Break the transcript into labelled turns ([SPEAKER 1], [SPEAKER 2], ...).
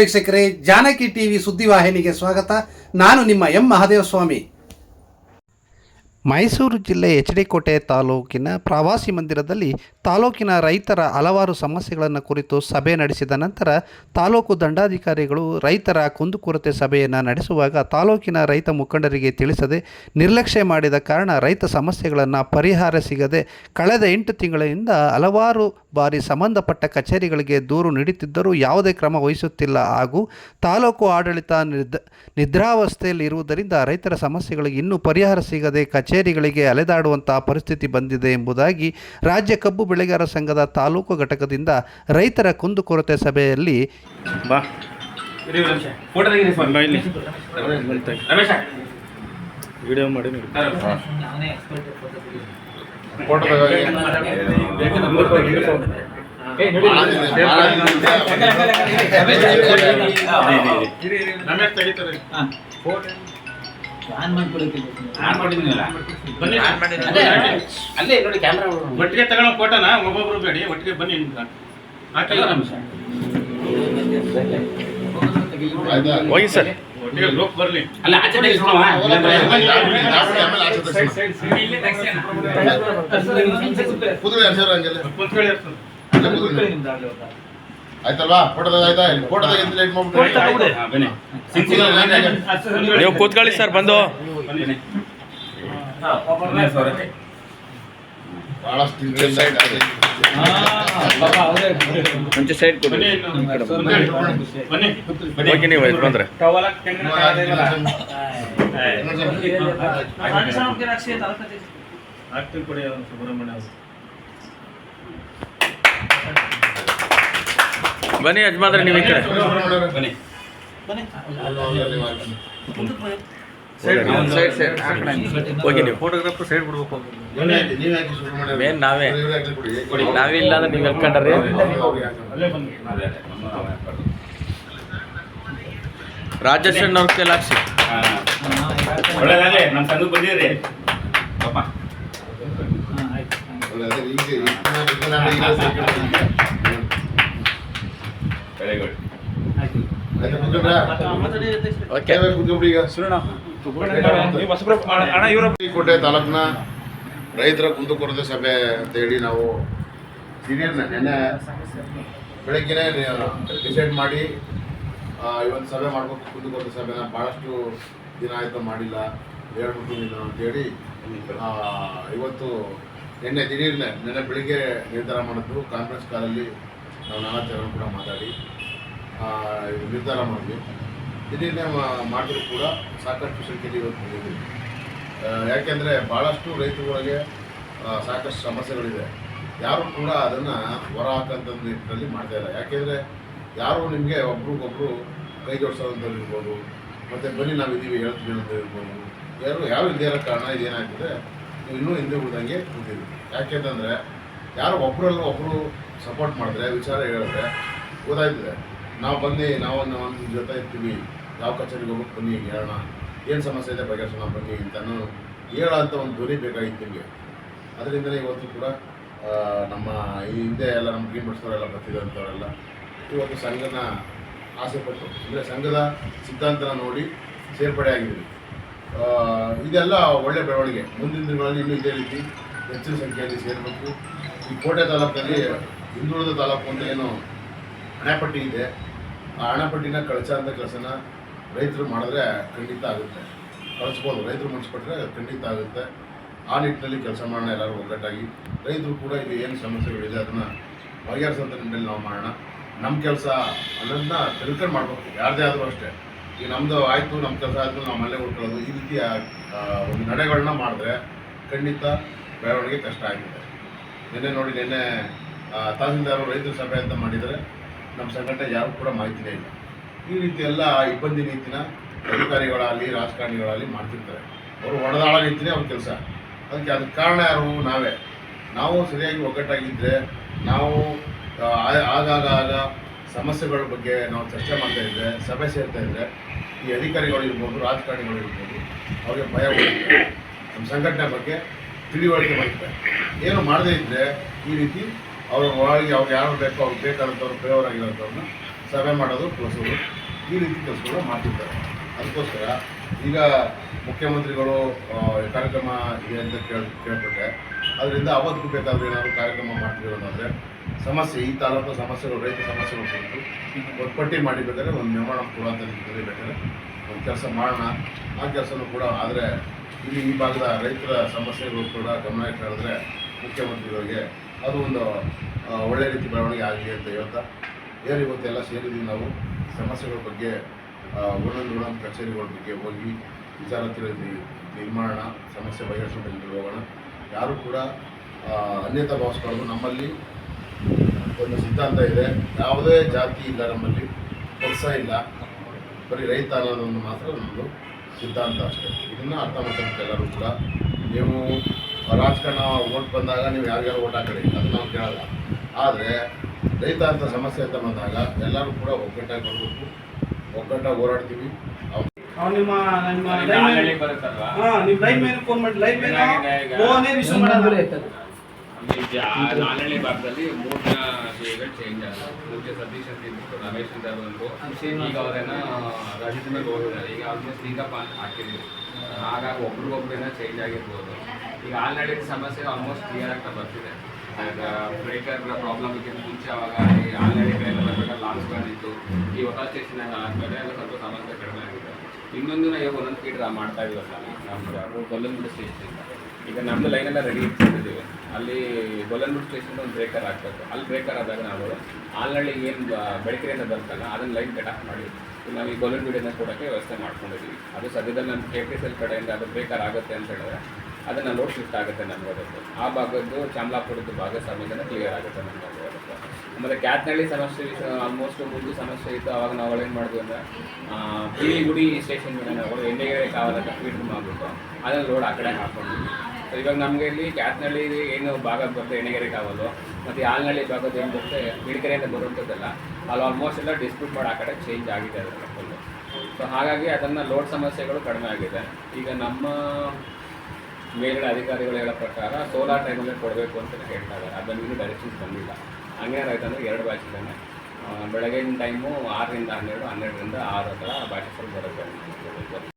[SPEAKER 1] ವೀಕ್ಷಕರೇ, ಜಾನಕಿ ಟಿವಿ ಸುದ್ದಿವಾಹಿನಿಗೆ ಸ್ವಾಗತ. ನಾನು ನಿಮ್ಮ ಎಂ ಮಹಾದೇವಸ್ವಾಮಿ. ಮೈಸೂರು ಜಿಲ್ಲೆ ಎಚ್ ಡಿ ಕೋಟೆ ತಾಲೂಕಿನ ಪ್ರವಾಸಿ ಮಂದಿರದಲ್ಲಿ ತಾಲೂಕಿನ ರೈತರ ಹಲವಾರು ಸಮಸ್ಯೆಗಳನ್ನು ಕುರಿತು ಸಭೆ ನಡೆಸಿದ ನಂತರ ತಾಲೂಕು ದಂಡಾಧಿಕಾರಿಗಳು ರೈತರ ಕುಂದುಕೊರತೆ ಸಭೆಯನ್ನು ನಡೆಸುವಾಗ ತಾಲೂಕಿನ ರೈತ ಮುಖಂಡರಿಗೆ ತಿಳಿಸದೆ ನಿರ್ಲಕ್ಷ್ಯ ಮಾಡಿದ ಕಾರಣ ರೈತ ಸಮಸ್ಯೆಗಳನ್ನು ಪರಿಹಾರ ಸಿಗದೆ ಕಳೆದ ಎಂಟು ತಿಂಗಳಿಂದ ಹಲವಾರು ಬಾರಿ ಸಂಬಂಧಪಟ್ಟ ಕಚೇರಿಗಳಿಗೆ ದೂರು ನೀಡುತ್ತಿದ್ದರೂ ಯಾವುದೇ ಕ್ರಮ ವಹಿಸುತ್ತಿಲ್ಲ. ಹಾಗೂ ತಾಲೂಕು ಆಡಳಿತ ನಿದ್ ನಿದ್ರಾವಸ್ಥೆಯಲ್ಲಿ ಇರುವುದರಿಂದ ರೈತರ ಸಮಸ್ಯೆಗಳಿಗೆ ಇನ್ನೂ ಪರಿಹಾರ ಸಿಗದೆ ಕಚೇರಿಗಳಿಗೆ ಅಲೆದಾಡುವಂತಹ ಪರಿಸ್ಥಿತಿ ಬಂದಿದೆ ಎಂಬುದಾಗಿ ರಾಜ್ಯ ಕಬ್ಬು ಬೆಳೆಗಾರರ ಸಂಘದ ತಾಲೂಕು ಘಟಕದಿಂದ ರೈತರ ಕುಂದುಕೊರತೆ ಸಭೆಯಲ್ಲಿ
[SPEAKER 2] ವಿಡಿಯೋ ಮಾಡಿ
[SPEAKER 3] ಅಲ್ಲೇ ನೋಡಿ. ಕ್ಯಾಮ್ರಾ
[SPEAKER 2] ಒಟ್ಟಿಗೆ ತಗೊಳ್ಳೋ ಫೋಟೋನ ಒಬ್ಬೊಬ್ರು ಬೇಡಿ ಒಟ್ಟಿಗೆ ಬನ್ನಿ ಹಾಕಲ್ಲ
[SPEAKER 3] ರಮೇಶ
[SPEAKER 2] ಹೋಗಿ ಸರ್.
[SPEAKER 3] ಅಲ್ಲ ಆಚೆ.
[SPEAKER 4] ಆಯ್ತಲ್ವಾ? ಆಯ್ತಾ? ಲೈಟ್ ಮಾಡ್ಬಿಟ್ಟು.
[SPEAKER 5] ನೀವು ಕೂತ್ಕೊಳ್ಳಿ ಸರ್ ಬಂದು
[SPEAKER 2] ಬನ್ನಿ
[SPEAKER 3] ಬನ್ನಿ ಸರ್.
[SPEAKER 4] ಬಹಳಷ್ಟು ಇಂಟ್ರೆಸ್ಟ್ ಆಯ್ತು
[SPEAKER 5] ಮುಂಚೆ ಸೈಡ್ ಕೊಡಿ
[SPEAKER 2] ಬನ್ನಿ. ಬನ್ನಿ ಬನ್ನಿ
[SPEAKER 5] ನೀವು ಬನ್ನಿ ಯಜಮಾನ್ರೆ ನೀವು ಈ ಕಡೆ
[SPEAKER 3] ಬನ್ನಿ.
[SPEAKER 5] ಸೈಡ್ ಸೈಡ್ ಹೋಗಿ ನೀವು
[SPEAKER 2] ಫೋಟೋಗ್ರಾಫರ್ ಸೈಡ್ ಬಿಡ್ಬೇಕು
[SPEAKER 5] ಮೇನ್ ನಾವೇ. ನಾವಿಲ್ಲ ಅಂದ್ರೆ ನೀವು ಎಲ್ಕೊಂಡ್ರಿ
[SPEAKER 2] ಅಲ್ಲೇ ಬನ್ನಿ
[SPEAKER 3] ಅದೇ, ಅದೇ. ನಮ್ಮ-
[SPEAKER 5] ರಾಜೇಶನ್ ಅವ್ರ ಕೈಲಿ ಹಾಕ್ಸಿ.
[SPEAKER 3] ಹಾ. ಒಳ್ಳೆದಾಗ್ಲಿ ನಮ್ಮ ಸಂಘಕ್ಕೆ ಬಂದಿದ್ರಿ ಪಾಪ ವೆರಿ ಗುಡ್
[SPEAKER 4] ಕೋಟೆ ತಾಲೂಕಿನ ರೈತರ ಕುಂದುಕೊರತೆ ಸಭೆ ಅಂತ ಹೇಳಿ ನಾವು ಸೀನಿಯರ್ನ ನೆನ್ನೆ ಬೆಳಗ್ಗೆನೇ ಡಿಸೈಡ್ ಮಾಡಿ ಇವತ್ತು ಸಭೆ ಮಾಡ್ಬೇಕು. ಕುಂದುಕೊರತೆ ಸಭೆನ ಭಾಳಷ್ಟು ದಿನ ಆಯಿತು ಮಾಡಿಲ್ಲ. ಎರಡು ದಿನ ಅಂತೇಳಿ ಇವತ್ತು ನಿನ್ನೆ ದಿಢೀರ್ನೆ ನಿನ್ನೆ ಬೆಳಿಗ್ಗೆ ನಿರ್ಧಾರ ಮಾಡಿದ್ರು. ಕಾನ್ಫರೆನ್ಸ್ ಕಾಲಲ್ಲಿ ನಾವು ನಾನಾ ಜನ ಕೂಡ ಮಾತಾಡಿ. ನಿರ್ಧಾರ ಮಾಡಿದ್ವಿ. ಇದನ್ನೇ ಮಾಡಿದ್ರು ಕೂಡ ಸಾಕಷ್ಟು ಸಂಖ್ಯೆಯಲ್ಲಿ ಇವತ್ತು ಬಂದಿದ್ದೀವಿ ಯಾಕೆಂದರೆ ಭಾಳಷ್ಟು ರೈತರುಗಳಿಗೆ ಸಾಕಷ್ಟು ಸಮಸ್ಯೆಗಳಿದೆ. ಯಾರು ಕೂಡ ಅದನ್ನು ಹೊರ ಹಾಕಂತ ನಿಟ್ಟಿನಲ್ಲಿ ಮಾಡ್ತಾ ಇಲ್ಲ. ಯಾಕೆಂದರೆ ಯಾರು ನಿಮಗೆ ಒಬ್ರಿಗೊಬ್ರು ಕೈ ಜೋಡಿಸೋದಂಥವ್ರು ಇರ್ಬೋದು, ಮತ್ತು ಬನ್ನಿ ನಾವಿದ್ದೀವಿ, ಹೇಳ್ತೀವಿ ಅಂತ ಇರ್ಬೋದು, ಯಾರು ಯಾರು ಇಲ್ಲದೇ ಇರೋ ಕಾರಣ ಇದೇನಾಗ್ತದೆ ನೀವು ಇನ್ನೂ ಹಿಂದೆ ಉಳಿದಂಗೆ ಕೂತಿದ್ವಿ ಯಾಕೆಂತಂದರೆ ಯಾರು ಒಬ್ಬರಲ್ಲೂ ಒಬ್ಬರು ಸಪೋರ್ಟ್ ಮಾಡಿದ್ರೆ, ವಿಚಾರ ಹೇಳಿದ್ರೆ ಗೊತ್ತಾಯ್ತದೆ ನಾವು ಬನ್ನಿ ನಾವು ನಾವು ಜೊತೆ ಇರ್ತೀವಿ. ಯಾವ ಕಚೇರಿಗೆ ಹೋಗ್ಬೇಕು ಬನ್ನಿ, ಹೇಳೋಣ. ಏನು ಸಮಸ್ಯೆ ಇದೆ ಬಗೆಹರಿಸೋಣ ಬನ್ನಿ ಅಂತಲೂ ಹೇಳೋ ಅಂತ ಒಂದು ಧ್ವನಿ ಬೇಕಾಗಿತ್ತು ನಿಮಗೆ. ಅದರಿಂದಲೇ ಇವತ್ತು ಕೂಡ ನಮ್ಮ ಈ ಹಿಂದೆ ಎಲ್ಲ ನಮ್ಮ ಗ್ರೀನ್ ಬಡ್ಸೋರೆಲ್ಲ ಬರ್ತಿದ್ದಂಥವರೆಲ್ಲ ಇವತ್ತು ಸಂಘನ ಆಸೆಪಟ್ಟು ಅಂದರೆ ಸಂಘದ ಸಿದ್ಧಾಂತನ ನೋಡಿ ಸೇರ್ಪಡೆ ಆಗಿದ್ದೀವಿ. ಇದೆಲ್ಲ ಒಳ್ಳೆ ಬೆಳವಣಿಗೆ. ಮುಂದಿನ ದಿನಗಳಲ್ಲಿ ಇನ್ನೂ ಇದೇ ರೀತಿ ಹೆಚ್ಚಿನ ಸಂಖ್ಯೆಯಲ್ಲಿ ಸೇರಬೇಕು. ಈ ಕೋಟೆ ತಾಲೂಕಲ್ಲಿ ಹಿಂದುಳಿದ ತಾಲೂಕು ಅಂತ ಏನು ಹಣೆಪಟ್ಟಿ ಇದೆ. ಆ ಹಣೆಪಟ್ಟಿನ ಕಳಚ ಅಂತ ಕೆಲಸನ ರೈತರು ಮಾಡಿದ್ರೆ ಖಂಡಿತ ಆಗುತ್ತೆ. ಕಳಿಸ್ಬೋದು. ರೈತರು ಮುಗಿಸ್ಬಿಟ್ರೆ ಖಂಡಿತ ಆಗುತ್ತೆ. ಆ ನಿಟ್ಟಿನಲ್ಲಿ ಕೆಲಸ ಮಾಡೋಣ ಎಲ್ಲರೂ ಒಗ್ಗಟ್ಟಾಗಿ. ರೈತರು ಕೂಡ ಇದು ಏನು ಸಮಸ್ಯೆಗಳಿದೆ ಅದನ್ನು ಬಗೆಹರಿಸೋಂಥ ನಿಟ್ಟಿನಲ್ಲಿ ನಾವು ಮಾಡೋಣ. ನಮ್ಮ ಕೆಲಸ ಅನ್ನೋದನ್ನ ತಿಳ್ಕೊಂಡು ಮಾಡಬೇಕು. ಯಾರದೇ ಆದರೂ ಅಷ್ಟೇ. ಈಗ ನಮ್ಮದು ಆಯಿತು ನಮ್ಮ ಕೆಲಸ ಆಯಿತು, ನಾವು ಮನೆ ಉಳ್ಕೊಳ್ಳೋದು ಈ ರೀತಿಯ ಒಂದು ನಡೆಗಳನ್ನ ಮಾಡಿದ್ರೆ ಖಂಡಿತ ಬೆಳವಣಿಗೆ ಕಷ್ಟ ಆಗಿದೆ ನಿನ್ನೆ ನೋಡಿ ನಿನ್ನೆ ತಹಸೀಲ್ದಾರರು ರೈತರ ಸಭೆ ಅಂತ ಮಾಡಿದರೆ ನಮ್ಮ ಸಂಘಟನೆ ಯಾರು ಕೂಡ ಮಾಹಿತಿನೇ ಇಲ್ಲ. ಈ ರೀತಿ ಎಲ್ಲ ಇಬ್ಬಂದಿ ನೀತಿನ ಅಧಿಕಾರಿಗಳಾಗಲಿ, ರಾಜಕಾರಣಿಗಳಾಗಲಿ ಮಾಡ್ತಿರ್ತಾರೆ. ಅವರು ಒಡೆದಾಳ ನೀತಿನೇ ಅವ್ರ ಕೆಲಸ. ಅದಕ್ಕೆ ಅದಕ್ಕೆ ಕಾರಣ ಯಾರು? ನಾವೇ. ನಾವು ಸರಿಯಾಗಿ ಒಗ್ಗಟ್ಟಾಗಿದ್ದರೆ ನಾವು ಆಗಾಗ ಆಗ ಸಮಸ್ಯೆಗಳ ಬಗ್ಗೆ ನಾವು ಚರ್ಚೆ ಮಾಡ್ತಾ ಇದ್ದರೆ ಸಭೆ ಸೇರ್ತಾ ಇದ್ದರೆ ಈ ಅಧಿಕಾರಿಗಳು ಇರ್ಬೋದು, ರಾಜಕಾರಣಿಗಳು ಇರ್ಬೋದು, ಅವ್ರಿಗೆ ಭಯ ನಮ್ಮ ಸಂಘಟನೆ ಬಗ್ಗೆ ತಿಳಿವಳಿಕೆ ಬರುತ್ತೆ ಏನು ಮಾಡದೇ ಇದ್ದರೆ ಈ ರೀತಿ ಅವ್ರ ಒಳಗೆ ಅವ್ರು ಯಾರು ಬೇಕೋ ಅವ್ರಿಗೆ ಬೇಕಾದಂಥವ್ರು ಫೇವರ್ ಆಗಿರೋಂಥವ್ರನ್ನ ಸಭೆ ಮಾಡೋದು ಕಳಿಸೋದು ಈ ರೀತಿ ಕೆಲಸಗಳು ಮಾಡ್ತಿದ್ದಾರೆ. ಅದಕ್ಕೋಸ್ಕರ ಈಗ ಮುಖ್ಯಮಂತ್ರಿಗಳು ಕಾರ್ಯಕ್ರಮ ಇದೆ ಅಂತ ಕೇಳಿ ಕೇಳ್ಬಿಟ್ಟೆ ಅದರಿಂದ ಅವತ್ತು ಬೇಕಾದ್ರೆ ಏನಾದರೂ ಕಾರ್ಯಕ್ರಮ ಮಾಡ್ತೀವಿ ಅನ್ನೋದ್ರೆ ಸಮಸ್ಯೆ, ಈ ತಾಲೂಕು ಸಮಸ್ಯೆಗಳು, ರೈತ ಸಮಸ್ಯೆಗಳು ಕುರಿತು ಒಂದು ಪಟ್ಟಿ ಮಾಡಿ ಬೇಕಾದ್ರೆ ಒಂದು ನಿರ್ಮಾಣ ಕೂಡ ಅಂತ ಬೇಕಾದ್ರೆ ಒಂದು ಕೆಲಸ ಮಾಡೋಣ. ಆ ಕೆಲಸನೂ ಕೂಡ ಆದರೆ ಇಲ್ಲಿ ಈ ಭಾಗದ ರೈತರ ಸಮಸ್ಯೆಗಳು ಕೂಡ ಗಮನ ಇಟ್ಟಾದರೆ ಮುಖ್ಯಮಂತ್ರಿಗಳಿಗೆ ಅದು ಒಂದು ಒಳ್ಳೆಯ ಒಳ್ಳೆ ರೀತಿ ಬೆಳವಣಿಗೆ ಆಗಲಿ ಅಂತ ಹೇಳ್ತಾ, ಏನು ಇವತ್ತೆಲ್ಲ ಸೇರಿದ್ದೀವಿ ನಾವು, ಸಮಸ್ಯೆಗಳ ಬಗ್ಗೆ ಒಂದೊಂದು ಒಂದೊಂದು ಕಚೇರಿಗಳ ಬಗ್ಗೆ ಹೋಗಿ ವಿಚಾರ ತಿಳಿದು, ನಿರ್ಮಾಣ, ಸಮಸ್ಯೆ ಬಗೆಹರಿಸ್ಕೊಂಡು ಹೋಗೋಣ. ಯಾರು ಕೂಡ ಅನ್ಯತಾ ಭಾವಿಸ್ಬಾರ್ದು ನಮ್ಮಲ್ಲಿ ಒಂದು ಸಿದ್ಧಾಂತ ಇದೆ, ಯಾವುದೇ ಜಾತಿ ಇಲ್ಲ ನಮ್ಮಲ್ಲಿ ಕೆಲಸ ಇಲ್ಲ, ಬರೀ ರೈತ ಅನ್ನೋದೊಂದು ಮಾತ್ರ ನಮ್ಮದು ಸಿದ್ಧಾಂತ ಅಷ್ಟೇ. ಇದನ್ನು ಅರ್ಥ ಮಾಡ್ತಾರೆ ಎಲ್ಲರೂ ಕೂಡ. ನೀವು ರಾಜಕಾರಣ ಓಟ್ ಬಂದಾಗ ನೀವು ಯಾರಿಗಾರು ಓಟ್ ಹಾಕಡಿ ಅದು ನಾವು ಕೇಳಲ್ಲ. ಆದರೆ ರೈತ ಅಂತ ಸಮಸ್ಯೆ ಅಂತ ಬಂದಾಗ ಎಲ್ಲರೂ ಕೂಡ ಒಗ್ಗಟ್ಟಾಗಿ ಬರಬೇಕು ಒಗ್ಗಟ್ಟಾಗಿ ಹೋರಾಡ್ತೀವಿ. ಅವ
[SPEAKER 2] ಅವ್ನು ನಿಮ್ಮ ನಿಮ್ಮ ಲೈನ್
[SPEAKER 3] ಬರುತ್ತಲ್ವಾ?
[SPEAKER 2] ಹಾ ನಿಮ್ಮ ಲೈನ್ ಮೇಲೆ ಫೋನ್ ಮಾಡಿ ಲೈನ್ ಮೇಲೆ
[SPEAKER 3] ಏನಾಗಿದೆ ಈಗ?
[SPEAKER 2] ಫೋನೇ ರಿಸೀವ್ ಮಾಡಲ್ಲ
[SPEAKER 3] ಇಲ್ಲಿ ಆ ನಾಲ್ಹಳ್ಳಿ ಭಾಗದಲ್ಲಿ ಚೇಂಜ್ ಆಗಿದೆ. ಮುಂಚೆ ಸತೀಶ್ ಅಂತ ಇದ್ಬಿಟ್ಟು ರಮೇಶ್ ಅಂತ ಬಂದು ಈಗ ಅವರೇನೋ ರಜಿತ್ ಮೇಲೆ ಹೋಗಿದ್ದಾರೆ ಈಗ ಆಲ್ಮೋಸ್ಟ್ ಈಗಪ್ಪ ಅಂತ ಹಾಕಿದ್ವಿ ಹಾಗಾಗಿ ಒಬ್ರಿಗೊಬ್ರೇನ ಚೇಂಜ್ ಆಗಿರ್ಬೋದು. ಈಗ ಆಲ್ರೆಡಿ ಸಮಸ್ಯೆ ಆಲ್ಮೋಸ್ಟ್ ಕ್ಲಿಯರ್ ಆಗ್ತಾ ಬರ್ತಿದೆ. ಈಗ ಬ್ರೇಕರ್ ಪ್ರಾಬ್ಲಮ್ ಇದೆ ಮುಂಚೆ ಅವಾಗ ಆಲ್ರೆಡಿ ಬೇರೆ ಬರ್ಬೇಕಾದ್ರೆ ಲಾಸ್ಟ್ ಬಂದಿತ್ತು ಈ ಹೊಸ ಸ್ಟೇಷನ್ ಆದ್ಮೇಲೆ ಅದು ಸ್ವಲ್ಪ ಸಮಸ್ಯೆ ಕಡಿಮೆ ಆಗಿದೆ. ಇನ್ನೊಂದು ನಾವು ಒಂದೊಂದು ಫೀಟ್ ಮಾಡ್ತಾ ಇದೀವಲ್ಲ ನಮ್ದು ಸ್ಟೇಷನ್ ಈಗ ನಮ್ಮದು ಲೈನೆಲ್ಲ ರೆಡಿ ಇಟ್ಕೊಂಡಿದ್ದೀವಿ. ಅಲ್ಲಿ ಗೊಲ್ಲಂಗುಡಿ ಸ್ಟೇಷನ್ ಒಂದು ಬ್ರೇಕರ್ ಆಗ್ತದೆ ಅಲ್ಲಿ ಬ್ರೇಕರ್ ಆದಾಗ ನಾವು ಆಲ್ರೆಡಿ ಏನು ಬೆಳಕಿನಿಂದ ಬರ್ತಲ್ಲ ಅದನ್ನ ಲೈನ್ ಕಟ್ ಆಫ್ ಮಾಡಿ ನಾವು ಈ ಗೊಲ್ಲಂಗುಡಿನ ಕೊಡೋಕ್ಕೆ ವ್ಯವಸ್ಥೆ ಮಾಡ್ಕೊಂಡಿದ್ದೀವಿ. ಅದು ಸದ್ಯದಲ್ಲಿ ನಮ್ಮ ಕೆ ಪಿ ಎಲ್ ಕಡೆಯಿಂದ ಅದು ಬ್ರೇಕರ್ ಆಗುತ್ತೆ ಅಂತ ಹೇಳಿದ್ರೆ ಅದನ್ನು ಲೋಡ್ ಶಿಫ್ಟ್ ಆಗುತ್ತೆ ನಮ್ಗೆ ಅದಕ್ಕೆ. ಆ ಭಾಗದ್ದು ಚಾಮಲಾಪುರದ್ದು ಭಾಗ ಸಮೇತ ಕ್ಲಿಯರ್ ಆಗುತ್ತೆ ನಮ್ಗೆ ಅದು ಅದಕ್ಕೆ. ಆಮೇಲೆ ಕ್ಯಾತ್ನಳ್ಳಿ ಸಮಸ್ಯೆ ಆಲ್ಮೋಸ್ಟ್ ಮುಂದೆ ಸಮಸ್ಯೆ ಇತ್ತು, ಅವಾಗ ನಾವು ಏನು ಮಾಡಿದ್ವಿ ಅಂದರೆ ಗುಡಿ ಸ್ಟೇಷನ್ ಮೇಲೆ ನಾವು ಎಣ್ಣೆಗೆ ಕಾವಾದಾಗ ಫೀಡ್ ಮಾಡಿಬಿಟ್ಟು ಅದನ್ನು ಲೋಡ್ ಆ ಕಡೆ ಹಾಕ್ಕೊಂಡಿದ್ವಿ ಸೊ ಇವಾಗ ನಮಗೆ ಇಲ್ಲಿ ಕ್ಯಾತ್ನಳ್ಳಿ ಏನು ಭಾಗ ಬರುತ್ತೆ ಎಣ್ಣೆಗೆರೆ ಕಾವಲು, ಮತ್ತು ಆಲ್ನಳ್ಳಿ ಭಾಗದ ಏನು ಬರುತ್ತೆ ಬಿಳಿಕೆರೆಯಿಂದ ಬರುವಂಥದ್ದಲ್ಲ ಅಲ್ಲಿ ಆಲ್ಮೋಸ್ಟ್ ಎಲ್ಲ ಡಿಸ್ಪ್ಯೂಟ್ ಮಾಡಿ ಆ ಕಡೆ ಚೇಂಜ್ ಆಗಿದೆ ಅದರ ಸೊ ಹಾಗಾಗಿ ಅದನ್ನು ಲೋಡ್ ಸಮಸ್ಯೆಗಳು ಕಡಿಮೆ ಆಗಿದೆ. ಈಗ ನಮ್ಮ ಮೇಲ್ಗಡೆ ಅಧಿಕಾರಿಗಳು ಹೇಳೋ ಪ್ರಕಾರ ಸೋಲಾರ್ ಟೈಮಲ್ಲೇ ಕೊಡಬೇಕು ಅಂತ ಹೇಳ್ತಾ ಇದ್ದಾರೆ. ಅದನ್ನು ಇನ್ನೂ ಡೈರೆಕ್ಷನ್ಸ್ ಬಂದಿಲ್ಲ. ಹಂಗೆ ರೈತಂದ್ರೆ ಎರಡು ಬ್ಯಾಚ್ ಇದ್ದಾನೆ. ಬೆಳಗಿನ ಟೈಮು ಆರರಿಂದ ಹನ್ನೆರಡು, ಹನ್ನೆರಡರಿಂದ ಆರು ಹತ್ರ ಬ್ಯಾಚಸ್ಸಲ್ಲಿ ಬರುತ್ತೆ